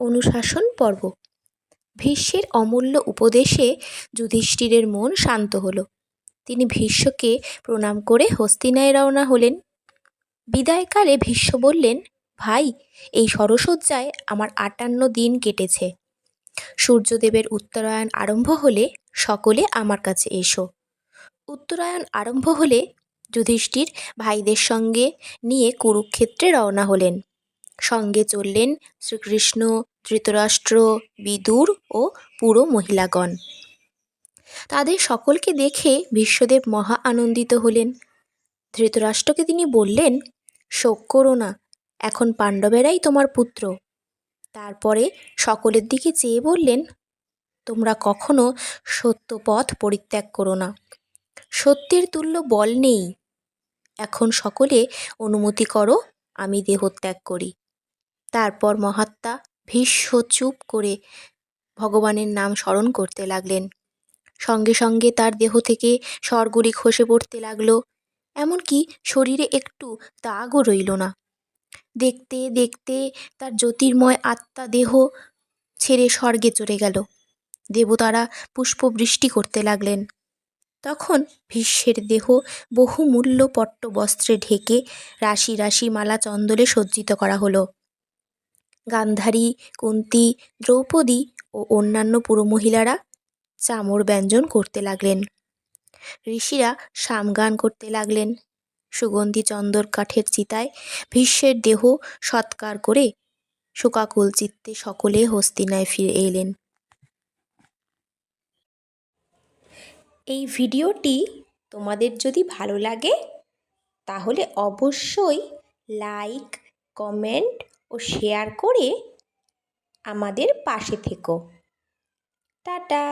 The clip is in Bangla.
অনুশাসন পর্ব। ভীষ্মের অমূল্য উপদেশে যুধিষ্ঠিরের মন শান্ত হল। তিনি ভীষ্মকে প্রণাম করে হস্তিনায় রওনা হলেন। বিদায়কালে ভীষ্ম বললেন, ভাই, এই সরসজ্জায় আমার আটান্ন দিন কেটেছে। সূর্যদেবের উত্তরায়ণ আরম্ভ হলে সকলে আমার কাছে এসো। উত্তরায়ণ আরম্ভ হলে যুধিষ্ঠির ভাইদের সঙ্গে নিয়ে কুরুক্ষেত্রে রওনা হলেন। সঙ্গে চললেন শ্রীকৃষ্ণ, ধৃতরাষ্ট্র, বিদুর ও পুরো মহিলাগণ। তাদের সকলকে দেখে বিশ্বদেব মহা আনন্দিত হলেন। ধৃতরাষ্ট্রকে তিনি বললেন, শোক করো না, এখন পাণ্ডবেরাই তোমার পুত্র। তারপরে সকলের দিকে চেয়ে বললেন, তোমরা কখনো সত্য পথ পরিত্যাগ করো না। সত্যের তুল্য বল নেই। এখন সকলে অনুমতি করো, আমি দেহত্যাগ করি। তারপর মহাত্মা ভীষ্ম চুপ করে ভগবানের নাম স্মরণ করতে লাগলেন। সঙ্গে সঙ্গে তার দেহ থেকে স্বরগুলি খসে পড়তে লাগল। এমনকি শরীরে একটু দাগও রইল না। দেখতে দেখতে তার জ্যোতির্ময় আত্মা দেহ ছেড়ে স্বর্গে চলে গেল। দেবতারা পুষ্পবৃষ্টি করতে লাগলেন। তখন ভীষ্মের দেহ বহুমূল্য পট্টবস্ত্রে ঢেকে রাশি রাশি মালা চন্দলে সজ্জিত করা হলো। গান্ধারী, কুন্তি, দ্রৌপদী ও অন্যান্য পুরমহিলারা চামর ব্যঞ্জন করতে লাগলেন। ঋষিরা সামগান করতে লাগলেন। সুগন্ধি চন্দর কাঠের চিতায় ভীষ্মের দেহ সৎকার করে শোকাকুল চিত্তে সকলে হস্তিনায় ফিরে এলেন। এই ভিডিওটি তোমাদের যদি ভালো লাগে, তাহলে অবশ্যই লাইক, কমেন্ট ও শেয়ার করে আমাদের পাশে থেকো। টাটা।